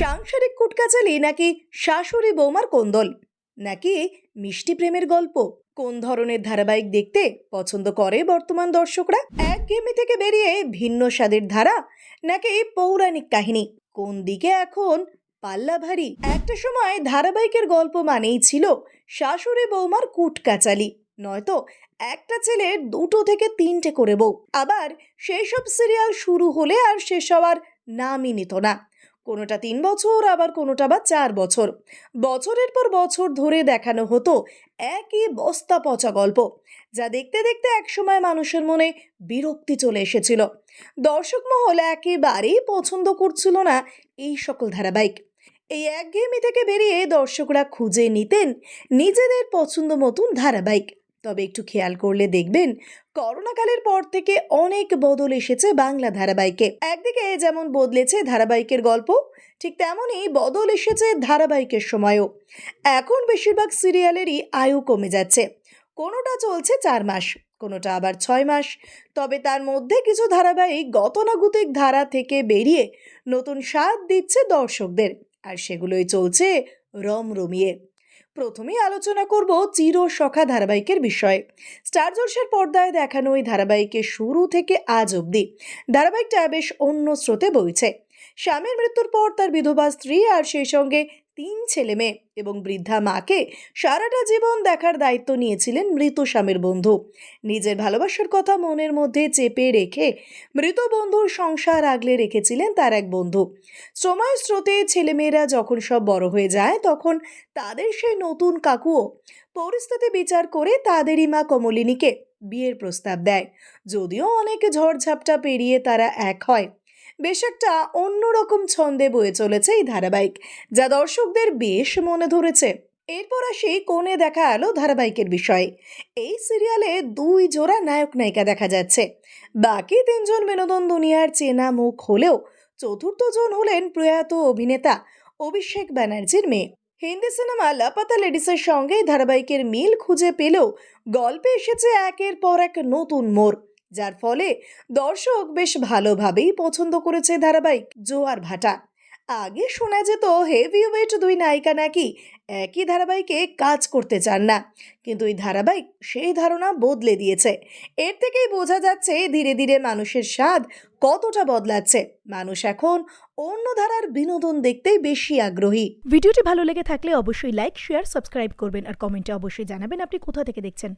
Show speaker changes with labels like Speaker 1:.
Speaker 1: সাংসারিক কুটকাচালি নাকি শাশুড়ি বৌমার কোন্দল? নাকি মিষ্টি প্রেমের গল্প? কোন ধরনের ধারাবাহিক দেখতে পছন্দ করে বর্তমান দর্শকরা? এক গেমি থেকে বেরিয়ে ভিন্ন স্বাদের ধারা? নাকি পৌরাণিক কাহিনী? কোন দিকে এখন পাল্লা ভারী? একটা সময় ধারাবাহিকের গল্প মানেই ছিল শাশুড়ি বৌমার কুটকাচালি। নয়তো একটা ছেলে দুটো থেকে তিনটে করে বউ। আবার সেই সব সিরিয়াল শুরু হলে আর শেষ হওয়ার নামই নিত না। কোনোটা তিন বছর, আবার কোনোটা বা চার বছর। বছরের পর বছর ধরে দেখানো হতো একই বস্তা পচা গল্প, যা দেখতে দেখতে একসময় মানুষের মনে বিরক্তি চলে এসেছিল। দর্শক মহল একেবারেই পছন্দ করছিল না এই সকল ধারাবাহিক। এই একঘেয়েমি থেকে বেরিয়ে দর্শকরা খুঁজে নিতেন নিজেদের পছন্দ মতন ধারাবাহিক। তবে একটু খেয়াল করলে দেখবেন, করোনাকালের পর থেকে অনেক বদল এসেছে বাংলা ধারাবাহিকে। একদিকে যেমন বদলেছে ধারাবাহিকের গল্প, ঠিক তেমনই বদল এসেছে ধারাবাহিকের সময়ও। এখন বেশিরভাগ সিরিয়ালেরই আয়ু কমে যাচ্ছে। কোনোটা চলছে চার মাস, কোনোটা আবার ছয় মাস। তবে তার মধ্যে কিছু ধারাবাহিক গতানুগতিক ধারা থেকে বেরিয়ে নতুন স্বাদ দিচ্ছে দর্শকদের, আর সেগুলোই চলছে রমরমিয়ে। প্রথমেই আলোচনা করব চির সখা ধারাবাহিকের বিষয়ে। স্টার জলসের পর্দায় দেখানো ওই ধারাবাহিকের শুরু থেকে আজ অবধি। ধারাবাহিকটা বেশ অন্য স্রোতে বইছে। স্বামীর মৃত্যুর পর তার বিধবা স্ত্রী আর সেই সঙ্গে তিন ছেলে মেয়ে এবং বৃদ্ধা মাকে সারাটা জীবন দেখার দায়িত্ব নিয়েছিলেন মৃত স্বামীর বন্ধু। নিজের ভালোবাসার কথা মনের মধ্যে চেপে রেখে মৃত বন্ধুর সংসার আগলে রেখেছিলেন তার এক বন্ধু। সময় স্রোতে ছেলেমেয়েরা যখন সব বড় হয়ে যায়, তখন তাদের সেই নতুন কাকুও পরিস্থিতি বিচার করে তাদেরই মা কমলিনীকে বিয়ের প্রস্তাব দেয়। যদিও অনেক ঝড়ঝাপটা পেরিয়ে তারা এক হয়। বেশ একটা অন্যরকম ছন্দে বয়ে চলেছে এই ধারাবাহিক, যা দর্শকদের বেশ মনে ধরেছে। এরপর আসি কোণে দেখা এলো ধারাবাহিকের বিষয়ে। এই সিরিয়ালে দুই জোড়া নায়ক নায়িকা দেখা যাচ্ছে। বাকি তিনজন বিনোদন দুনিয়ার চেনা মুখ হলেও চতুর্থ জন হলেন প্রয়াত অভিনেতা অভিষেক ব্যানার্জির মেয়ে। হিন্দি সিনেমা লাপাতা লেডিসের সঙ্গে ধারাবাহিকের মিল খুঁজে পেলেও গল্পে এসেছে একের পর এক নতুন মোড়। যার ফলে দর্শক বেশ ভালোভাবেই পছন্দ করেছে ধারাবাহিক জোয়ার ভাটা। আগে শোনা যেত হেভি ওয়েট দুই নায়িকা নাকি একই ধারাবাহিকে কাজ করতে চান না, কিন্তু এই ধারাবাহিক সেই ধারণা বদলে দিয়েছে। এর থেকেই বোঝা যাচ্ছে ধীরে ধীরে মানুষের স্বাদ কতটা বদলাচ্ছে। মানুষ এখন অন্য ধারার বিনোদন দেখতেই বেশি আগ্রহী।
Speaker 2: ভিডিওটি ভালো লেগে থাকলে অবশ্যই লাইক শেয়ার সাবস্ক্রাইব করবেন আর কমেন্টে অবশ্যই জানাবেন আপনি কোথা থেকে দেখছেন।